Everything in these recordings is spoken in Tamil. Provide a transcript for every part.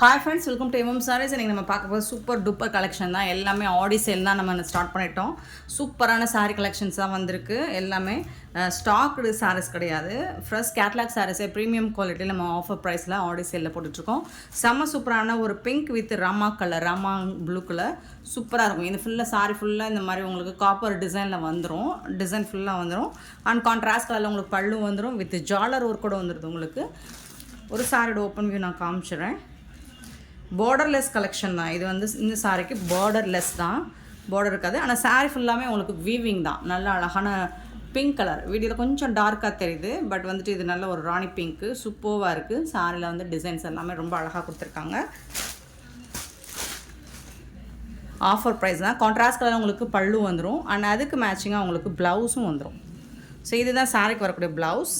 Hi friends welcome to MM sarees இன்றைக்கி நம்ம பார்க்க போது சூப்பர் டூப்பர் கலெக்ஷன் தான். எல்லாமே ஆடி சேல் தான் நம்ம ஸ்டார்ட் பண்ணிட்டோம். சூப்பரான சாரீ கலெக்ஷன்ஸ் தான் வந்திருக்கு. எல்லாமே ஸ்டாக்டு சாரீஸ் கிடையாது. ஃப்ரெஷ் கேட்லாக் சாரீஸே ப்ரீமியம் குவாலிட்டியில் நம்ம ஆஃபர் ப்ரைஸில் ஆடி சேலில் போட்டுட்ருக்கோம். செம்ம சூப்பரான ஒரு pink with rama colour rama blue colour சூப்பராக இருக்கும். இது ஃபுல்லாக சாரி ஃபுல்லாக இந்த மாதிரி உங்களுக்கு காப்பர் டிசைனில் வந்துடும் டிசைன் ஃபுல்லாக வந்துடும் அண்ட் கான்ட்ராஸ்ட் கலரில் உங்களுக்கு பல்லு வந்துடும் வித் ஜாலர் ஒர்க் கூட வந்துடுது உங்களுக்கு. ஒரு சாரியோட ஓப்பன் வியூ நான் காமிச்சிடுறேன் பார்டர்லெஸ் கலெக்ஷன் தான். இது வந்து இந்த சாரிக்கு பார்டர்லெஸ் தான். பார்டர் இருக்காது. ஆனால் சாரி ஃபுல்லாமே உங்களுக்கு வீவிங் தான். நல்ல அழகான பிங்க் கலர் வீடியோவில் கொஞ்சம் டார்க்காக தெரியுது. பட் வந்துட்டு இது நல்ல ஒரு ராணி பிங்க்கு சூப்பர்வாக இருக்குது சாரியில் வந்து டிசைன்ஸ் எல்லாமே ரொம்ப அழகாக கொடுத்துருக்காங்க. ஆஃபர் ப்ரைஸ் தான். கான்ட்ராஸ்ட் கலர் உங்களுக்கு பல்லு வந்துடும் அண்ட் அதுக்கு மேட்சிங்காக உங்களுக்கு ப்ளவுஸும் வந்துடும் ஸோ இதுதான் சாரிக்கு வரக்கூடிய ப்ளவுஸ்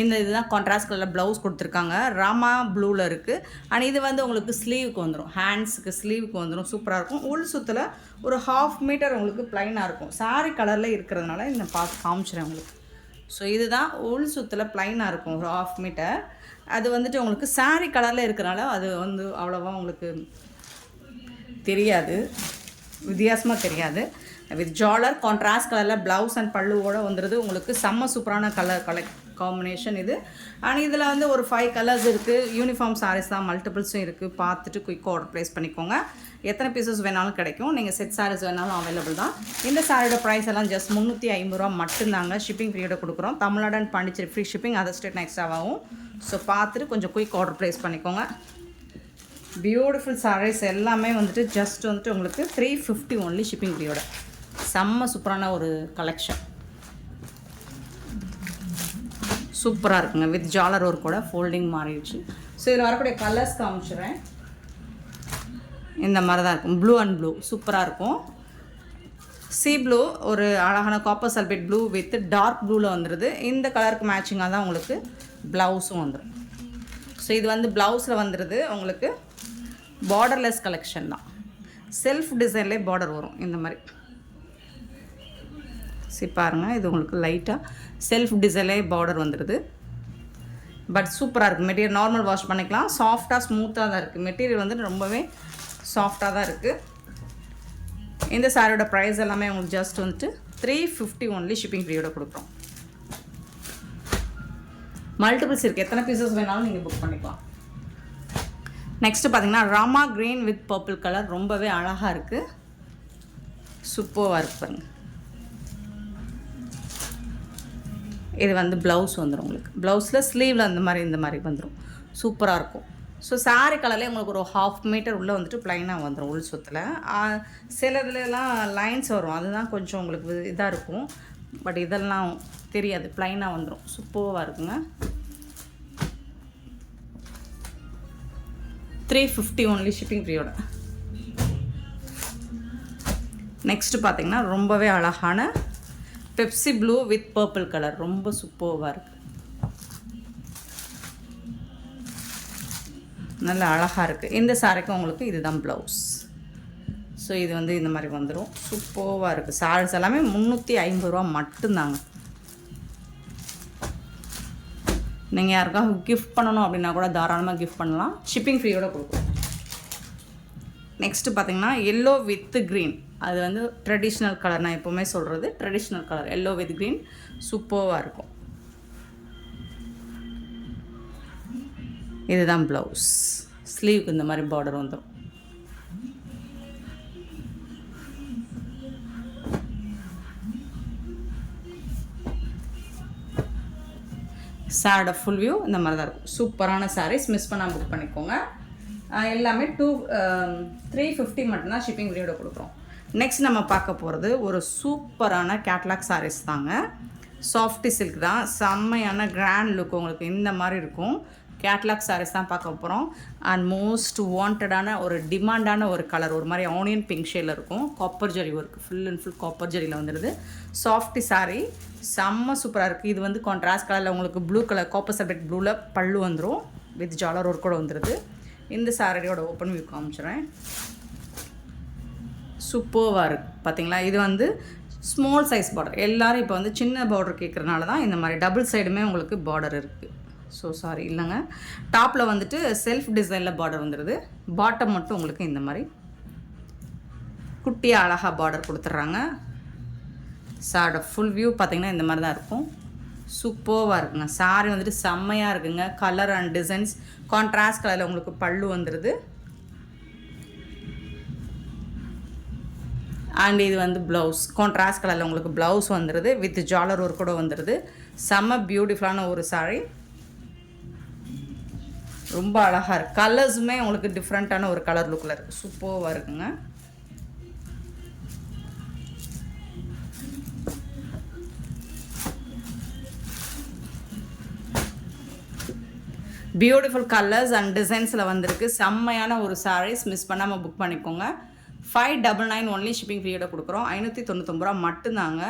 இந்த இதுதான் கான்ட்ராஸ்ட் கலரில் ப்ளவுஸ் கொடுத்துருக்காங்க. ராமா ப்ளூவில் இருக்குது அண்ட் இது வந்து உங்களுக்கு ஸ்லீவுக்கு வந்துடும் ஹேண்ட்ஸுக்கு ஸ்லீவுக்கு வந்துடும் சூப்பராக இருக்கும். உள் சுற்றில் ஒரு ஹாஃப் மீட்டர் உங்களுக்கு ப்ளைனாக இருக்கும். சாரி கலரில் இருக்கிறதுனால இந்த பார்த்து காமிச்சிறேன் உங்களுக்கு. ஸோ இதுதான் உள் சுற்றில் ப்ளைனாக இருக்கும். ஒரு ஹாஃப் மீட்டர் அது வந்துட்டு உங்களுக்கு சாரி கலரில் இருக்கிறனால அது வந்து அவ்வளோவா உங்களுக்கு தெரியாது. வித்தியாசமாக தெரியாது. வித் ஜாலர் கான்ட்ராஸ்ட் கலரில் ப்ளவுஸ் அண்ட் பல்லுவோடு வந்துடுது உங்களுக்கு செம்ம சூப்பரான கலர் கலெக்ட் காம்பினேஷன் இது. அண்ட் இதில் வந்து ஒரு ஃபைவ் கலர்ஸ் இருக்குது யூனிஃபார்ம் சாரீஸ் தான் மல்டிபிள்ஸும் இருக்குது பார்த்துட்டு குயிக்காக ஆர்டர் ப்ளேஸ் பண்ணிக்கோங்க. எத்தனை பீசஸ் வேணாலும் கிடைக்கும். நீங்கள் செட் சாரீஸ் வேணாலும் அவைலபிள் தான். இந்த சாரியோட ப்ரைஸ் எல்லாம் ஜஸ்ட் முந்நூற்றி ஐம்பது ரூபா மட்டும்தாங்க. ஷிப்பிங் ஃப்ரீயோட கொடுக்குறோம். Tamil Nadu and Pondicherry free shipping other state எக்ஸ்ட்ராவாகும் so பார்த்துட்டு கொஞ்சம் குயிக் ஆர்டர் ப்ளேஸ் பண்ணிக்கோங்க. பியூட்டிஃபுல் சாரீஸ் எல்லாமே வந்துட்டு ஜஸ்ட் வந்துட்டு உங்களுக்கு த்ரீ ஃபிஃப்டி ஒன்லி ஷிப்பிங் ஃப்ரீயோட செம்ம சூப்பரான ஒரு கலெக்ஷன் சூப்பராக இருக்குங்க. வித் ஜாலர் ஒர்க் கூட ஃபோல்டிங் மாறிடுச்சு. ஸோ இதில் வரக்கூடிய கலர்ஸ் காமிச்சிடுறேன் இந்த மாதிரி தான் இருக்கும். ப்ளூ அண்ட் ப்ளூ சூப்பராக இருக்கும். சி ப்ளூ ஒரு அழகான copper sulphate blue with dark ப்ளூவில் வந்துடுது இந்த கலருக்கு மேட்சிங்காக தான் உங்களுக்கு ப்ளவுஸும் வந்துடும் ஸோ இது வந்து ப்ளவுஸில் வந்துடுது உங்களுக்கு பார்டர்லெஸ் கலெக்ஷன் தான். செல்ஃப் டிசைன்லேயே பார்டர் வரும். இந்த மாதிரி. சரி பாருங்கள் இது உங்களுக்கு லைட்டாக செல்ஃப் டிசலே பார்டர் வந்துடுது பட் சூப்பராக இருக்குது மெட்டீரியல் நார்மல் வாஷ் பண்ணிக்கலாம். சாஃப்டாக ஸ்மூத்தாக தான் இருக்குது மெட்டீரியல் வந்து ரொம்பவே சாஃப்டாக தான் இருக்குது இந்த சாரியோட ப்ரைஸ் எல்லாமே உங்களுக்கு ஜஸ்ட் வந்துட்டு த்ரீ ஃபிஃப்டி ஒன்லி ஷிப்பிங் ஃப்ரீயோட கொடுக்குறோம். மல்டிபிள்ஸ் இருக்குது எத்தனை பீசஸ் வேணாலும் நீங்கள் புக் பண்ணிக்கலாம். நெக்ஸ்ட்டு பார்த்தீங்கன்னா rama green with purple colour ரொம்பவே அழகாக இருக்குது சூப்பராக இருக்குது பாருங்கள் இது வந்து ப்ளவுஸ் வந்துடும் உங்களுக்கு. ப்ளவுஸில் ஸ்லீவில் அந்த மாதிரி இந்த மாதிரி வந்துடும் சூப்பராக இருக்கும். ஸோ சாரி கலர்லேயே உங்களுக்கு ஒரு ஹாஃப் மீட்டர் உள்ளே வந்துட்டு ப்ளைனாக வந்துடும் உள் சுத்தில். சில இதுலலாம் லைன்ஸ் வரும். அதுதான் கொஞ்சம் உங்களுக்கு இதாக இருக்கும். பட் இதெல்லாம் தெரியாது. ப்ளைனாக வந்துடும் சூப்பராக இருக்குங்க. த்ரீ ஃபிஃப்டி ஒன்லி ஷிப்பிங் ஃப்ரீயோட நெக்ஸ்ட்டு பார்த்தீங்கன்னா ரொம்பவே அழகான Pepsi blue with purple colour ரொம்ப சூப்பர்வாக இருக்குது நல்ல அழகாக இருக்குது இந்த சாரிக்கும் உங்களுக்கு இதுதான் ப்ளவுஸ் ஸோ இது வந்து இந்த மாதிரி வந்துடும் சூப்பர்வாக இருக்குது சாரீஸ் எல்லாமே முந்நூற்றி ஐம்பது ரூபா மட்டும்தாங்க. நீங்கள் யாருக்காக கிஃப்ட் பண்ணணும் அப்படின்னா கூட தாராளமாக கிஃப்ட் பண்ணலாம். ஷிப்பிங் ஃப்ரீயோட கொடுக்கும் நெக்ஸ்ட்டு பார்த்தீங்கன்னா எல்லோ வித் க்ரீன் அது வந்து ட்ரெடிஷ்னல் கலர் நான் எப்போவுமே சொல்கிறது traditional colour yellow with green சூப்பர்வாக இருக்கும். இதுதான் ப்ளவுஸ் ஸ்லீவுக்கு இந்த மாதிரி பார்டர் வந்துடும் சாரோட ஃபுல் வியூ இந்த மாதிரி தான் இருக்கும். சூப்பரான சாரீஸ் மிஸ் பண்ணாமல் புக் பண்ணிக்கோங்க. எல்லாமே டூ த்ரீ ஃபிஃப்டி மட்டும்தான் ஷிப்பிங் ஃப்ரீயோட கொடுக்குறோம். நெக்ஸ்ட் நம்ம பார்க்க போகிறது ஒரு சூப்பரான கேட்லாக் சாரீஸ் தாங்க. சாஃப்டி சில்க் தான். செம்மையான கிராண்ட் லுக் உங்களுக்கு இந்த மாதிரி இருக்கும். கேட்லாக் சாரீஸ் தான் பார்க்க போகிறோம் அண்ட் மோஸ்ட் வாண்டடான ஒரு டிமாண்டான ஒரு கலர் ஒரு மாதிரி ஆனியன் பிங்க் ஷேடில் இருக்கும். Copper zari work full and full copper ஜரியில் வந்துடுது சாஃப்டி சாரீ செம்ம சூப்பராக இருக்குது இது வந்து கான்ட்ராஸ்ட் கலரில் உங்களுக்கு ப்ளூ கலர் காப்பர் சப்ஜெக்ட் ப்ளூவில் பல்லு வந்துடும் வித் ஜாலர் ஒர்க் கூட வந்துடுது இந்த சாரியோட ஓப்பன் வியூ காமிச்சிடுறேன் சூப்பர்வாக இருக்குது பார்த்தீங்களா இது வந்து ஸ்மால் சைஸ் பார்டர் எல்லாரும் இப்போ வந்து சின்ன பார்டர் கேட்குறனால தான் இந்த மாதிரி டபுள் சைடுமே உங்களுக்கு பார்டர் இருக்குது ஸோ சாரி இல்லைங்க. டாப்பில் வந்துட்டு செல்ஃப் டிசைனில் பார்டர் வந்துடுது பாட்டம் மட்டும் உங்களுக்கு இந்த மாதிரி குட்டியாக அழகாக பார்டர் கொடுத்துட்றாங்க. சாரோட ஃபுல் வியூ பார்த்தீங்கன்னா இந்த மாதிரி தான் இருக்கும். சூப்பர்வாக இருக்குங்க. சாரி வந்துட்டு செம்மையாக இருக்குங்க. கலர் அண்ட் டிசைன்ஸ் கான்ட்ராஸ்ட் கலரில் உங்களுக்கு பல்லு வந்துடுது அண்ட் இது வந்து ப்ளவுஸ் கான்ட்ராஸ்ட் கலரில் உங்களுக்கு ப்ளவுஸ் வந்துடுது வித் ஜாலர் ஒர்க் கூட வந்துடுது செம்ம பியூட்டிஃபுல்லான ஒரு சாரீ ரொம்ப அழகாக இருக்குது கலர்ஸுமே உங்களுக்கு டிஃப்ரெண்ட்டான ஒரு கலர் லுக்கில் இருக்குது சூப்பராக இருக்குங்க. பியூட்டிஃபுல் கலர்ஸ் அண்ட் டிசைன்ஸில் வந்திருக்கு. செம்மையான ஒரு சாரீஸ் மிஸ் பண்ணாமல் புக் பண்ணிக்கோங்க. Five double nine only shipping ஃப்ரீயோட கொடுக்குறோம். ஐநூற்றி தொண்ணூத்தொம்பது ரூபா மட்டும்தாங்க.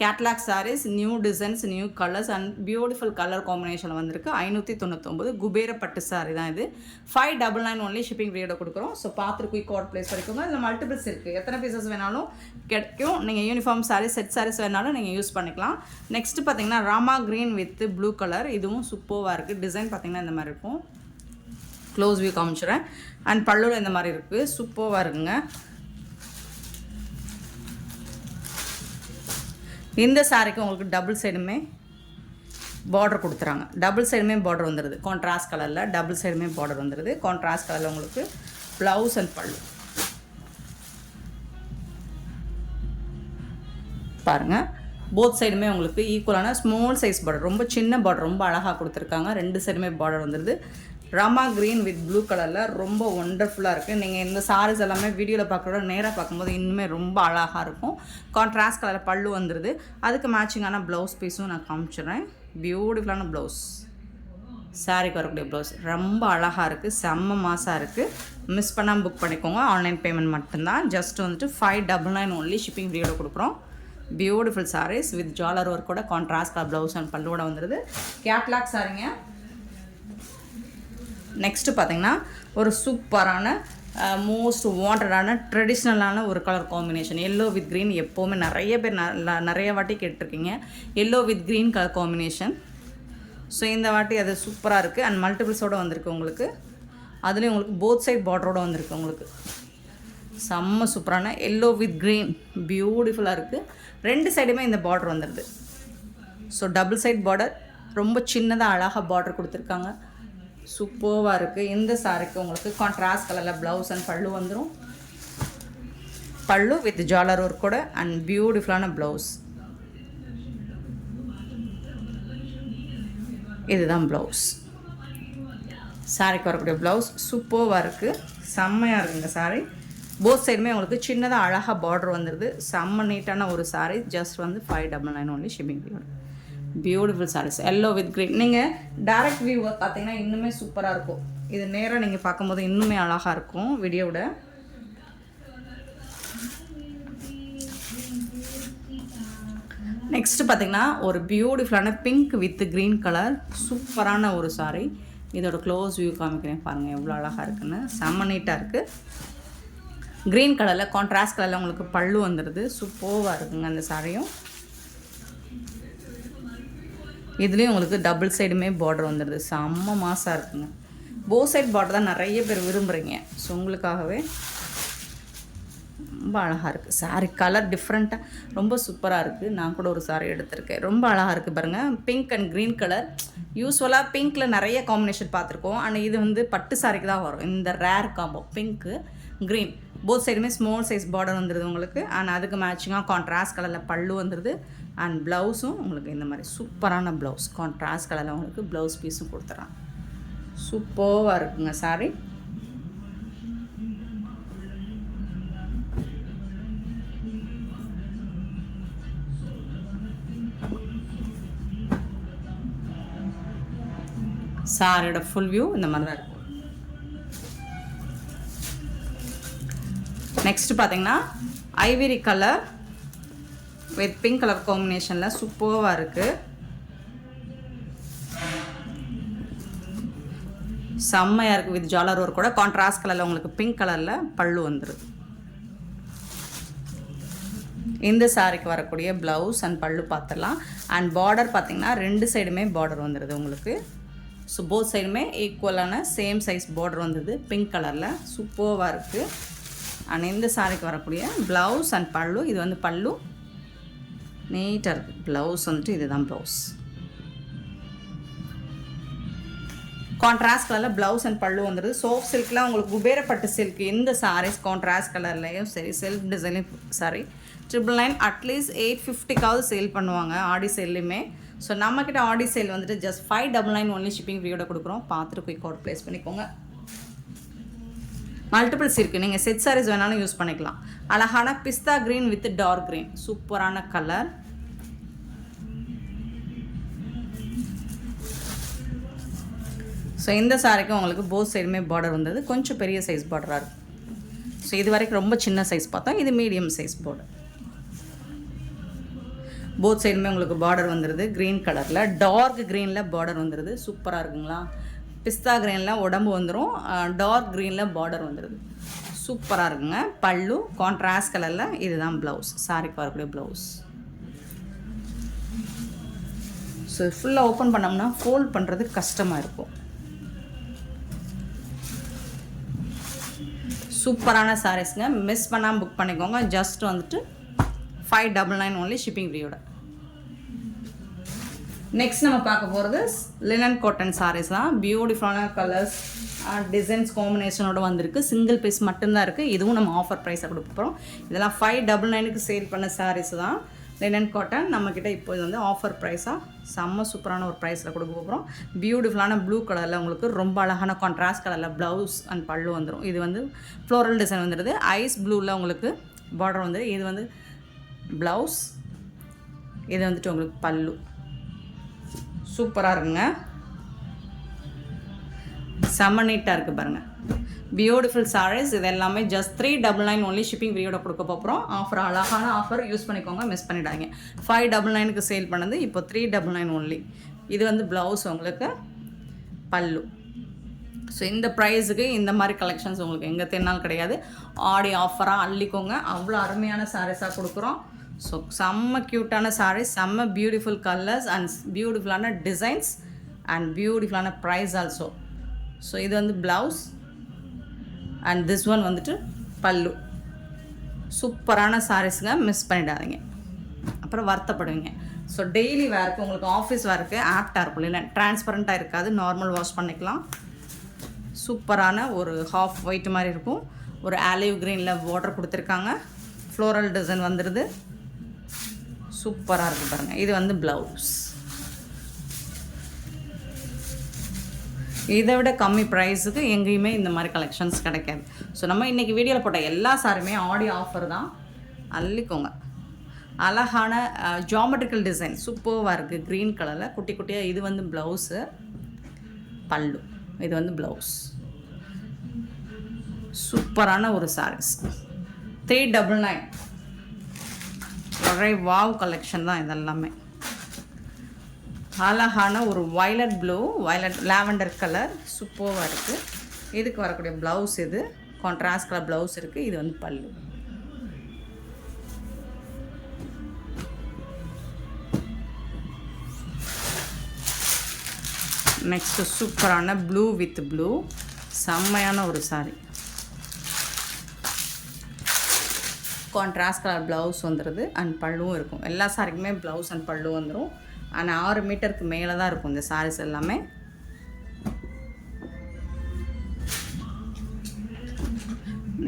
Catalogue sarees new designs new colours and beautiful colour காம்பினேஷனில் வந்திருக்கு. ஐநூற்றி தொண்ணூத்தொம்பது குபேர பட்டு சாரி தான் இது. Five double nine only shipping ஃப்ரீயோட கொடுக்குறோம். ஸோ பார்த்துட்டு குயிக் ஆர்ட் ப்ளேஸ் வரைக்கும் இதில் மல்டிபிள்ஸ் இருக்குது எத்தனை பீசஸ் வேணாலும் கிடைக்கும். நீங்கள் யூனிஃபார்ம் சாரீஸ் செட் சாரீஸ் வேணாலும் நீங்கள் யூஸ் பண்ணிக்கலாம். நெக்ஸ்ட்டு பார்த்தீங்கன்னா Rama green with blue colour இதுவும் சூப்பராக இருக்குது டிசைன் பார்த்தீங்கன்னா இந்த மாதிரி இருக்கும். க்ளோஸ் வியூ காமிச்சிடுறேன் அண்ட் பல்லூர் இந்த மாதிரி இருக்குது சூப்பராக இருக்குங்க. இந்த சாரிக்கு உங்களுக்கு டபுள் சைடுமே பார்டர் கொடுத்துறாங்க. டபுள் சைடுமே பார்டர் வந்துடுது கான்ட்ராஸ்ட் கலரில் டபுள் சைடுமே பார்டர் வந்துடுது கான்ட்ராஸ்ட் கலரில் உங்களுக்கு ப்ளவுஸ் அண்ட் பல்லு. பாருங்கள் போத் சைடுமே உங்களுக்கு ஈக்குவலான ஸ்மால் சைஸ் பார்டர் ரொம்ப சின்ன பார்டர் ரொம்ப அழகாக கொடுத்துருக்காங்க. ரெண்டு சைடுமே பார்டர் வந்துடுது ராமா க்ரீன் வித் ப்ளூ கலரில் ரொம்ப ஒண்டர்ஃபுல்லாக இருக்குது நீங்கள் இந்த சாரீஸ் எல்லாமே வீடியோவில் பார்க்குறோட நேராக பார்க்கும்போது இன்னுமே ரொம்ப அழகாக இருக்கும். கான்ட்ராஸ்ட் கலரில் பல்லு வந்துடுது அதுக்கு மேட்சிங்கான ப்ளவுஸ் பீஸும் நான் காமிச்சிடுறேன். பியூட்டிஃபுல்லான ப்ளவுஸ் சாரிக்கு வரக்கூடிய ப்ளவுஸ் ரொம்ப அழகாக இருக்குது செம்ம மாசாக இருக்குது மிஸ் பண்ணாமல் புக் பண்ணிக்கோங்க. ஆன்லைன் பேமெண்ட் மட்டும்தான். ஜஸ்ட் வந்துட்டு five double nine only shipping ஃப்ரீயோட கொடுக்குறோம். பியூட்டிஃபுல் சாரீஸ் வித் ஜாலர் ஒர்க்கோட கான்ட்ராஸ்ட் கலர் ப்ளவுஸ் அண்ட் பல்லோட வந்துடுது கேட்லாக் சாரிங்க நெக்ஸ்ட்டு பார்த்தீங்கன்னா ஒரு சூப்பரான மோஸ்ட் வாண்டடான ட்ரெடிஷ்னலான ஒரு colour combination yellow with green எப்போவுமே நிறைய பேர் ந- நிறைய வாட்டி கேட்டிருக்கீங்க. Yellow with green colour combination so இந்த வாட்டி அது சூப்பராக இருக்குது அண்ட் மல்டிபிள்ஸோடு வந்திருக்கு உங்களுக்கு. அதுலேயும் உங்களுக்கு போத் சைட் பார்டரோடு வந்திருக்கு உங்களுக்கு. செம்ம சூப்பரான எல்லோ வித் க்ரீன் பியூட்டிஃபுல்லாக இருக்குது ரெண்டு சைடுமே இந்த பார்டர் வந்துடுது ஸோ டபுள் சைட் பார்டர் ரொம்ப சின்னதாக அழகாக பார்டர் கொடுத்துருக்காங்க. சூப்பர்வாக இருக்குது இந்த சாருக்கு உங்களுக்கு கான்ட்ராஸ்ட் கலரில் ப்ளவுஸ் அண்ட் பல்லு வந்துடும் பல்லு வித் ஜாலர் ஒர்க்கோட அண்ட் பியூட்டிஃபுல்லான ப்ளவுஸ் இதுதான் ப்ளவுஸ் சாரிக்கு வரக்கூடிய ப்ளவுஸ் சூப்பர்வாக இருக்குது செம்மையாக இருக்குங்க சாரி போத் சைடுமே உங்களுக்கு சின்னதாக அழகாக பார்டர் வந்துடுது செம்ம நீட்டான ஒரு சாரி ஜஸ்ட் வந்து five double nine only shipping beautiful sarees yellow with green நீங்கள் டேரக்ட் வியூவை பார்த்தீங்கன்னா இன்னுமே சூப்பராக இருக்கும். இது நேராக நீங்கள் பார்க்கும்போது இன்னுமே அழகாக இருக்கும் வீடியோவோட நெக்ஸ்ட்டு பார்த்தீங்கன்னா ஒரு பியூட்டிஃபுல்லான பிங்க் வித் க்ரீன் கலர் சூப்பரான ஒரு சாரி இதோட க்ளோஸ் வியூ காமிக்கிறேன் பாருங்கள் எவ்வளோ அழகாக இருக்குன்னு. செம்ம நீட்டாக இருக்குது க்ரீன் கலரில் கான்ட்ராஸ்ட் கலரில் உங்களுக்கு பல்லு வந்துடுது சூப்பராக இருக்குங்க அந்த சாரியும் இதுலேயும் உங்களுக்கு டபுள் சைடுமே பார்டர் வந்துடுது செம்ம மாசாக இருக்குங்க. போ சைட் பார்டர் தான் நிறைய பேர் விரும்புகிறீங்க ஸோ உங்களுக்காகவே ரொம்ப அழகாக இருக்குது சாரி கலர் டிஃப்ரெண்ட்டாக ரொம்ப சூப்பராக இருக்குது நான் கூட ஒரு சாரி எடுத்திருக்கேன். ரொம்ப அழகாக இருக்குது பாருங்கள் பிங்க் அண்ட் க்ரீன் கலர் யூஸ்வலாக பிங்க்கில் நிறைய காம்பினேஷன் பார்த்துருக்கோம். ஆனால் இது வந்து பட்டு சாரிக்கு தான் வரும். இந்த ரேர் காம்போ பிங்க்கு க்ரீன் போத் சைடுமே ஸ்மால் சைஸ் பார்டர் வந்துடுது உங்களுக்கு. ஆனால் அதுக்கு மேட்சிங்காக கான்ட்ராஸ்ட் கலரில் பல்லு வந்துடுது அண்ட் ப்ளவுஸும் உங்களுக்கு இந்த மாதிரி சூப்பரான ப்ளவுஸ் கான்ட்ராஸ்ட் கலரில் உங்களுக்கு ப்ளவுஸ் பீஸும் கொடுத்துட்றாங்க சூப்பராக இருக்குங்க சாரி சாரியோட ஃபுல் வியூ இந்த மாதிரி தான் இருக்கும். நெக்ஸ்ட் பார்த்தீங்கன்னா ivory colour with pink colour காம்பினேஷனில் சூப்பர்வாக இருக்குது செம்மையாக இருக்குது வித் ஜாலர் ஒர்க் கூட கான்ட்ராஸ்ட் கலரில் உங்களுக்கு பிங்க் கலரில் பல்லு வந்துடும் இந்த சாரிக்கு வரக்கூடிய ப்ளவுஸ் அண்ட் பல்லு பார்த்துடலாம் அண்ட் பார்டர் பார்த்தீங்கன்னா ரெண்டு சைடுமே பார்டர் வந்துடுது உங்களுக்கு. ஸோ போத் சைடுமே ஈக்குவலான சேம் சைஸ் பார்டர் வந்தது பிங்க் கலரில் சூப்பர்வாக இருக்குது அண்ட் இந்த சாரிக்கு வரக்கூடிய ப்ளவுஸ் அண்ட் பல்லு இது வந்து பல்லு. நீட்டாக இருக்குது ப்ளவுஸ் வந்துட்டு இதுதான் ப்ளவுஸ் கான்ட்ராஸ்ட் கலரில் ப்ளவுஸ் அண்ட் பல்லு வந்துடுது சோப் சில்க்லாம் உங்களுக்கு குபேரப்பட்டு சில்க் எந்த சாரீஸ் கான்ட்ராஸ்ட் கலர்லேயும் சரி self டிசைன்லையும் sari triple nine at least eight ஃபிஃப்டிக்காவது sale பண்ணுவாங்க ஆடி சேல்லையுமே ஸோ நம்மக்கிட்ட ஆடி சேல் வந்துட்டு just five double nine only shipping ஃப்ரீயோட கொடுக்குறோம். பார்த்துட்டு போய் கோட் ப்ளேஸ் பண்ணிக்கோங்க. மல்டிபிள்ஸ் இருக்குது நீங்கள் செட் சாரீஸ் வேணாலும் யூஸ் பண்ணிக்கலாம். அழகான பிஸ்தா க்ரீன் வித் டார்க் க்ரீன் சூப்பரான கலர் ஸோ இந்த சாரிக்கும் உங்களுக்கு போத் சைடுமே பார்டர் வந்தது. கொஞ்சம் பெரிய சைஸ் பார்டராக இருக்கும். ஸோ இது வரைக்கும் ரொம்ப சின்ன சைஸ் பார்த்தோம். இது மீடியம் சைஸ் பார்டர் போத் சைடுமே உங்களுக்கு பார்டர் வந்துடுது க்ரீன் கலரில் டார்க் க்ரீனில் பார்டர் வந்துடுது சூப்பராக இருக்குங்களா? பிஸ்தா க்ரீனில் உடம்பு வந்துடும் டார்க் க்ரீனில் பார்டர் வந்துடுது சூப்பராக இருக்குங்க. பல்லு கான்ட்ராஸ்ட் கலரில் இதுதான் ப்ளவுஸ் சாரிக்கு வரக்கூடிய ப்ளவுஸ் ஸோ ஃபுல்லாக ஓப்பன் பண்ணோம்னா ஃபோல்ட் பண்ணுறது கஷ்டமாக இருக்கும். சூப்பரான சாரீஸ்ங்க மிஸ் பண்ணாமல் புக் பண்ணிக்கோங்க. ஜஸ்ட் வந்துட்டு five double nine only shipping ஃப்ரீயோட next நம்ம பார்க்க போகிறது லினன் காட்டன் சாரீஸ் தான். பியூட்டிஃபுல்லான கலர்ஸ் டிசைன்ஸ் காம்பினேஷனோட வந்திருக்கு. சிங்கிள் பீஸ் மட்டும்தான் இருக்குது இதுவும் நம்ம ஆஃபர் ப்ரைஸை கொடுப்போம் இதெல்லாம் ஃபைவ் டபுள் நைனுக்கு சேல் பண்ண சாரீஸ் தான். லினன் காட்டன் நம்மக்கிட்ட இப்போ இது வந்து ஆஃபர் ப்ரைஸாக செம்ம சூப்பரான ஒரு ப்ரைஸில் கொடுக்க போகிறோம் பியூட்டிஃபுல்லான ப்ளூ கலரில் உங்களுக்கு ரொம்ப அழகான கான்ட்ராஸ்ட் கலரில் ப்ளவுஸ் அண்ட் பல்லு வந்துடும் இது வந்து ஃப்ளோரல் டிசைன் வந்துடுது ஐஸ் ப்ளூவில் உங்களுக்கு பார்டர் வந்து இது வந்து ப்ளவுஸ் இது வந்துட்டு உங்களுக்கு பல்லு. சூப்பராக இருக்குங்க. செம்ம நீட்டாக இருக்குது பாருங்கள் பியூட்டிஃபுல் சாரீஸ் இது எல்லாமே just three double nine only shipping ஃப்ரீயோட கொடுக்க போகிறோம் ஆஃபர் அழகான ஆஃபர் யூஸ் பண்ணிக்கோங்க மிஸ் பண்ணிடாங்க ஃபைவ் டபுள் நைனுக்கு சேல் பண்ணது இப்போ த்ரீ டபுள் நைன் ஒன்லி இது வந்து ப்ளவுஸ் உங்களுக்கு பல்லு. ஸோ இந்த ப்ரைஸுக்கு இந்த மாதிரி கலெக்ஷன்ஸ் உங்களுக்கு எங்கே தென்னால் கிடையாது. ஆடி ஆஃபராக அள்ளிக்கோங்க. அவ்வளோ அருமையான சாரீஸாக கொடுக்குறோம். ஸோ செம்ம க்யூட்டான சாரீஸ் செம்ம பியூட்டிஃபுல் கலர்ஸ் அண்ட் பியூட்டிஃபுல்லான டிசைன்ஸ் அண்ட் பியூட்டிஃபுல்லான ப்ரைஸ் ஆல்சோ ஸோ இது வந்து ப்ளவுஸ் அண்ட் திஸ் ஒன் வந்துட்டு பல்லு. சூப்பரான சாரீஸுங்க மிஸ் பண்ணிடாதீங்க. அப்புறம் வருத்தப்படுவீங்க. ஸோ டெய்லி வேர்க்கு உங்களுக்கு ஆஃபீஸ் வேர்க்கு ஆப்டாக இருக்கும். இல்லை டிரான்ஸ்பரண்ட்டாக இருக்காது. நார்மல் வாஷ் பண்ணிக்கலாம். சூப்பரான ஒரு ஹாஃப் ஒயிட் மாதிரி இருக்கும். ஒரு ஆலிவ் க்ரீனில் வாட்டர் கொடுத்துருக்காங்க. ஃப்ளோரல் டிசைன் வந்துடுது சூப்பராக இருக்குது பாருங்கள் இது வந்து ப்ளவுஸ் இதை விட கம்மி ப்ரைஸுக்கு எங்கேயுமே இந்த மாதிரி கலெக்ஷன்ஸ் கிடைக்காது. ஸோ நம்ம இன்றைக்கி வீடியோவில் போட்ட எல்லா சாருமே ஆடி ஆஃபர் தான். அள்ளிக்கோங்க. அழகான ஜாமெட்ரிக்கல் டிசைன் சூப்பர்வாக இருக்குது க்ரீன் கலரில் குட்டி குட்டியாக இது வந்து ப்ளவுஸு பல்லு. இது வந்து ப்ளவுஸ் சூப்பரான ஒரு சாரீஸ் த்ரீ டபுள் நைன் ஒரே வாவ் கலெக்ஷன் தான் இதெல்லாமே. அழகான ஒரு violet blue violet lavender colour சூப்பராக இருக்குது இதுக்கு வரக்கூடிய ப்ளவுஸ் இது. கான்ட்ராஸ்ட் கலர் ப்ளவுஸ் இருக்குது இது வந்து பல்லு. நெக்ஸ்ட்டு சூப்பரான ப்ளூ வித் ப்ளூ செம்மையான ஒரு சாரி கான்ட்ராஸ்ட் கலர் ப்ளவுஸ் வந்துடுது அண்ட் பல்லுவும் இருக்கும். எல்லா சாரிக்குமே ப்ளவுஸ் அண்ட் பல்லு வந்துடும் ஆனால் ஆறு மீட்டருக்கு மேலே தான் இருக்கும் இந்த சாரீஸ் எல்லாமே.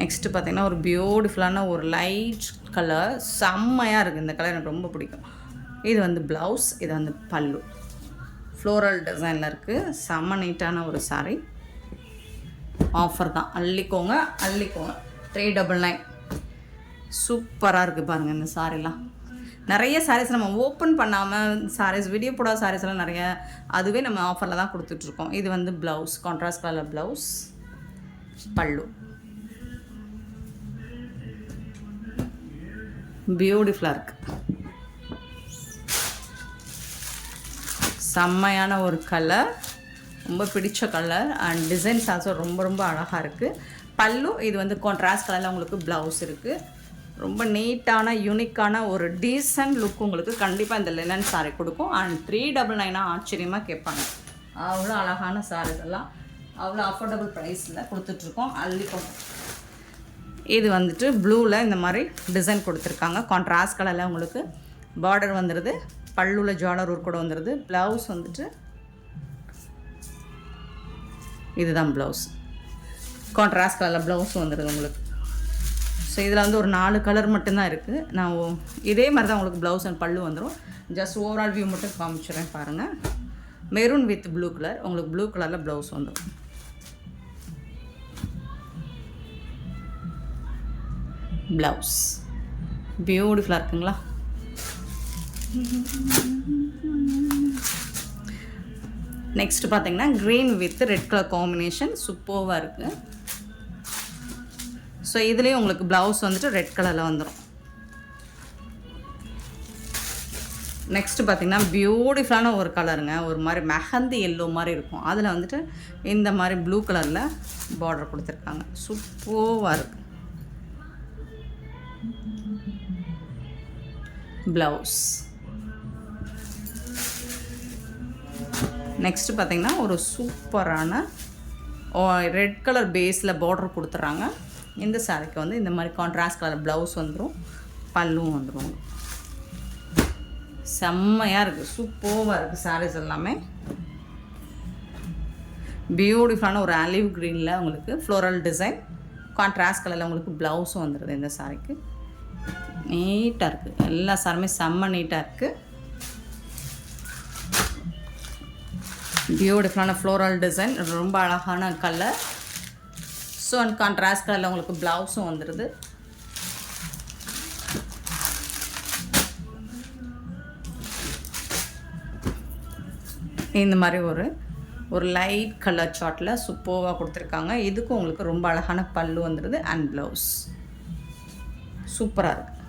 நெக்ஸ்ட்டு பார்த்தீங்கன்னா ஒரு பியூட்டிஃபுல்லான ஒரு லைட் கலர் செம்மையாக இருக்குது இந்த கலர் எனக்கு ரொம்ப பிடிக்கும். இது வந்து ப்ளவுஸ் இது வந்து பல்லு. ஃப்ளோரல் டிசைனில் இருக்குது செம்ம நீட்டான ஒரு சாரீ ஆஃபர் தான். அள்ளிக்கோங்க அள்ளிக்கோங்க. த்ரீ டபுள் நைன் சூப்பராக இருக்குது பாருங்கள் இந்த சாரிலாம் நிறைய சாரீஸ் நம்ம ஓப்பன் பண்ணாமல் சாரீஸ் வீடியோ போடாத சாரீஸ் எல்லாம் நிறைய அதுவே நம்ம ஆஃபரில் தான் கொடுத்துட்ருக்கோம். இது வந்து ப்ளவுஸ் கான்ட்ராஸ்ட் கலர் ப்ளவுஸ் பல்லு. பியூட்டிஃபுல்லாக இருக்குது செம்மையான ஒரு கலர் ரொம்ப பிடிச்ச கலர் அண்ட் டிசைன்ஸ் ஆல்சோ ரொம்ப ரொம்ப அழகாக இருக்குது பல்லு இது வந்து கான்ட்ராஸ்ட் கலரில் உங்களுக்கு ப்ளவுஸ் இருக்குது ரொம்ப நீட்டான யூனிக்கான ஒரு டீசன்ட் லுக் உங்களுக்கு கண்டிப்பாக இந்த லெனன் சாரி கொடுக்கும். அண்ட் த்ரீ டபுள் நைனாக ஆச்சரியமாக கேட்பாங்க. அவ்வளோ அழகான சாரீஸ் எல்லாம். அவ்வளோ அஃபோர்டபுள் ப்ரைஸில் கொடுத்துட்ருக்கோம். அள்ளிப்போம் இது வந்துட்டு ப்ளூவில் இந்த மாதிரி டிசைன் கொடுத்துருக்காங்க. கான்ட்ராஸ்ட் கலரில் உங்களுக்கு பார்டர் வந்துடுது பல்லுல ஜாலர் ஒர்க் கூட வந்துடுது ப்ளவுஸ் வந்துட்டு இதுதான் ப்ளவுஸ் கான்ட்ராஸ்ட் கலரில் ப்ளவுஸும் வந்துடுது உங்களுக்கு. ஸோ இதில் வந்து ஒரு நாலு கலர் மட்டும்தான் இருக்குது நான் இதே மாதிரி தான் உங்களுக்கு ப்ளவுஸ் அண்ட் பல்லு வந்துடும் ஜஸ்ட் ஓவரால் வியூ மட்டும் காமிச்சிடுறேன் பாருங்கள் மெரூன் வித் ப்ளூ கலர் உங்களுக்கு ப்ளூ கலரில் ப்ளவுஸ் வந்துடும் ப்ளவுஸ் பியூட்டிஃபுல்லாக இருக்குங்களா? நெக்ஸ்ட் பார்த்தீங்கன்னா green with red colour combination சூப்பர்வாக இருக்குது ஸோ இதுலேயும் உங்களுக்கு ப்ளவுஸ் வந்துட்டு ரெட் கலரில் வந்துடும் நெக்ஸ்ட் பார்த்தீங்கன்னா பியூட்டிஃபுல்லான ஒரு கலருங்க ஒரு மாதிரி மெஹந்தி எல்லோ மாதிரி இருக்கும். அதில் வந்துட்டு இந்த மாதிரி ப்ளூ கலரில் பார்டர் கொடுத்துருக்காங்க. சூப்பர்வாக இருக்கு. ப்ளவுஸ் நெக்ஸ்ட் பார்த்தீங்கன்னா ஒரு சூப்பரான ரெட் கலர் பேஸில் பார்டர் கொடுத்துட்றாங்க இந்த சாரிக்கு வந்து இந்த மாதிரி கான்ட்ராஸ்ட் கலர் ப்ளவுஸ் வந்துடும் பல்லும் வந்துடும் செம்மையாக இருக்குது சூப்பராக இருக்குது சாரீஸ் எல்லாமே. பியூட்டிஃபுல்லான ஒரு அலிவ் க்ரீனில் உங்களுக்கு ஃப்ளோரல் டிசைன் கான்ட்ராஸ்ட் கலரில் உங்களுக்கு ப்ளவுஸும் வந்துடுது இந்த சாரிக்கு நீட்டாக இருக்குது எல்லா சாருமே செம்ம நீட்டாக இருக்குது பியூட்டிஃபுல்லான ஃப்ளோரல் டிசைன் ரொம்ப அழகான கலர் ஸோ அண்ட் கான்ட்ராஸ்ட் கலரில் உங்களுக்கு ப்ளவுஸும் வந்துடுது இந்த மாதிரி ஒரு ஒரு லைட் கலர் சார்ட்டில் சூப்பர்வாக கொடுத்துருக்காங்க. இதுக்கும் உங்களுக்கு ரொம்ப அழகான பல்லு வந்துடுது அண்ட் ப்ளவுஸ் சூப்பராக இருக்குது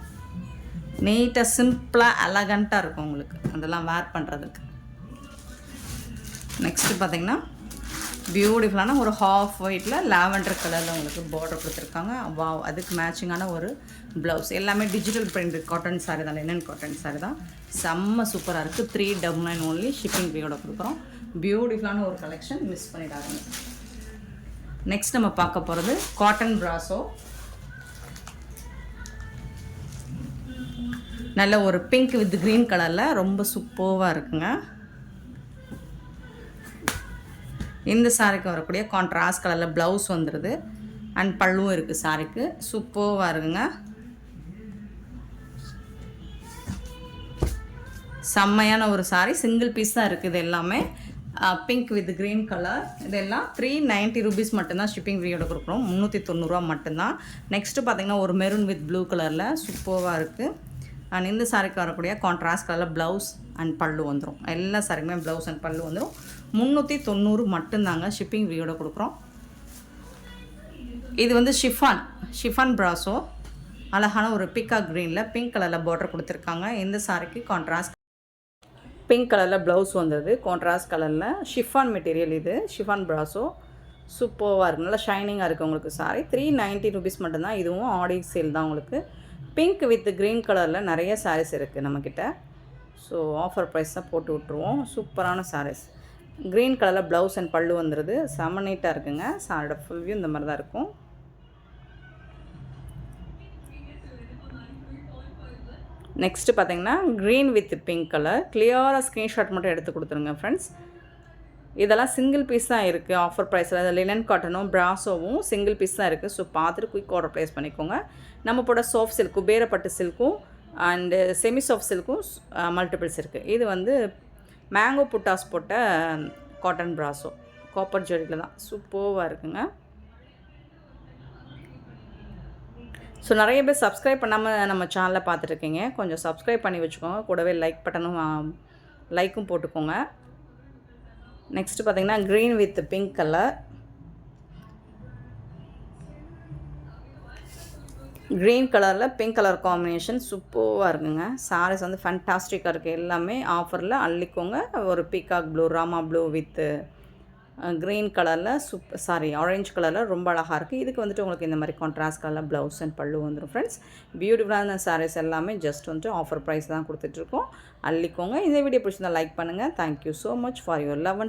நீட்டாக சிம்பிளாக அலகண்ட்டாக இருக்கும் உங்களுக்கு. அதெல்லாம் வேர் பண்ணுறதுக்கு நெக்ஸ்ட்டு பார்த்தீங்கன்னா பியூட்டிஃபுல்லான ஒரு ஹாஃப் ஒயிட்டில் லாவெண்டர் கலரில் உங்களுக்கு பார்டர் கொடுத்துருக்காங்க. வாவ் அதுக்கு மேட்சிங்கான ஒரு ப்ளவுஸ் எல்லாமே டிஜிட்டல் பிரிண்ட் காட்டன் சாரி தான் லெனன் காட்டன் சாரி தான். செம்ம சூப்பராக இருக்குது three double nine only shipping ஃப்ரீயோட கொடுக்குறோம். பியூட்டிஃபுல்லான ஒரு கலெக்ஷன் மிஸ் பண்ணிடாதீங்க. நெக்ஸ்ட் நம்ம பார்க்க போகிறது காட்டன் ப்ராஸோ நல்ல ஒரு பிங்க் வித் க்ரீன் கலரில் ரொம்ப சூப்பர்வாக இருக்குங்க. இந்த சாரிக்கு வரக்கூடிய கான்ட்ராஸ்ட் கலரில் ப்ளவுஸ் வந்துடுது அண்ட் பல்லுவும் இருக்குது சாரிக்கு சூப்பர்வாக இருக்குங்க. செம்மையான ஒரு சாரி சிங்கிள் பீஸ் தான் இருக்குது எல்லாமே. பிங்க் வித் க்ரீன் கலர் இதெல்லாம் த்ரீ நைன்ட்டி ருபீஸ் மட்டும்தான் ஷிப்பிங் ஃப்ரீயோட கொடுக்குறோம். முந்நூற்றி தொண்ணூறுரூவா மட்டும்தான். நெக்ஸ்ட்டு பார்த்தீங்கன்னா ஒரு மெரூன் வித் ப்ளூ கலரில் சூப்பர்வாக இருக்குது இந்த சாரிக்கு வரக்கூடிய கான்ட்ராஸ்ட் கலரில் ப்ளவுஸ் அண்ட் பல்லு வந்துடும் எல்லா சாரிக்குமே ப்ளவுஸ் அண்ட் பல்லு வந்துடும் முந்நூற்றி தொண்ணூறு மட்டும்தாங்க ஷிப்பிங் ஃப்ரீயோட கொடுக்குறோம். இது வந்து ஷிஃபான் ஷிஃபான் ப்ராஸோ அழகான ஒரு பிக்கா க்ரீனில் பிங்க் கலரில் பார்டர் கொடுத்துருக்காங்க. இந்த சாரிக்கு கான்ட்ராஸ்ட் பிங்க் கலரில் ப்ளவுஸ் வந்தது. கான்ட்ராஸ்ட் கலரில் ஷிஃபான் மெட்டீரியல் இது ஷிஃபான் ப்ராஸோ சூப்பர்வாக இருக்குது நல்லா ஷைனிங்காக இருக்குது உங்களுக்கு சாரி த்ரீ நைன்ட்டி ருபீஸ் மட்டும்தான். இதுவும் ஆடி சேல் தான் உங்களுக்கு. பிங்க் வித் க்ரீன் கலரில் நிறைய சாரீஸ் இருக்குது நம்மக்கிட்ட ஸோ ஆஃபர் ப்ரைஸ் தான் போட்டு விட்ருவோம் சூப்பரான சாரீஸ் க்ரீன் கலரில் ப்ளவுஸ் அண்ட் பல்லு வந்துடுது செம நீட்டாக இருக்குங்க. சாரோட ஃபுல் வியூ இந்த மாதிரி தான் இருக்கும். நெக்ஸ்ட்டு பார்த்தீங்கன்னா க்ரீன் வித் பிங்க் கலர் கிளியராக ஸ்க்ரீன்ஷாட் மட்டும் எடுத்து கொடுத்துருங்க ஃப்ரெண்ட்ஸ் இதெல்லாம் சிங்கிள் பீஸ் தான் இருக்குது ஆஃபர் ப்ரைஸில் லினன் காட்டனும் ப்ராஸோவும் சிங்கிள் பீஸ் தான் இருக்குது ஸோ பார்த்துட்டு குயிக் ஆர்டர் ப்ளேஸ் பண்ணிக்கோங்க. நம்ம போட சாஃப்ட் சில்க்கும் பேரப்பட்டு சில்க்கும் அண்டு செமி சாஃப்ட் சில்க்கும் மல்டிபிள்ஸ் இருக்குது இது வந்து மேங்கோ புட்டாஸ் போட்ட காட்டன் ப்ராஸோ காப்பர் ஜெரியில் தான். சூப்பர்வாக இருக்குங்க. ஸோ நிறைய பேர் சப்ஸ்கிரைப் பண்ணாமல் நம்ம சேனலில் பார்த்துட்ருக்கீங்க கொஞ்சம் சப்ஸ்கிரைப் பண்ணி வச்சுக்கோங்க. கூடவே லைக் பட்டனும் லைக்கும் போட்டுக்கோங்க. நெக்ஸ்ட் பார்த்தீங்கன்னா green with pink colour green கலரில் பிங்க் கலர் காம்பினேஷன் சூப்பராக இருக்குங்க. சாரீஸ் வந்து ஃபண்டாஸ்டிக்காக இருக்குது எல்லாமே ஆஃபரில் அள்ளிக்கோங்க. ஒரு peacock blue Rama blue with green கலரில் சூப் சாரி ஆரஞ்சு கலரில் ரொம்ப அழகாக இருக்குது இதுக்கு வந்துட்டு உங்களுக்கு இந்த மாதிரி கான்ட்ராஸ்ட் கலரில் ப்ளவுஸ் அண்ட் பல்லு வந்துடும் ஃப்ரெண்ட்ஸ் பியூட்டிஃபுல்லான சாரீஸ் எல்லாமே ஜஸ்ட் வந்துட்டு ஆஃபர் ப்ரைஸ் தான் கொடுத்துட்ருக்கோம் அள்ளிக்கோங்க. இந்த வீடியோ பிடிச்சிருந்தா லைக் பண்ணுங்கள் thank you so much for your love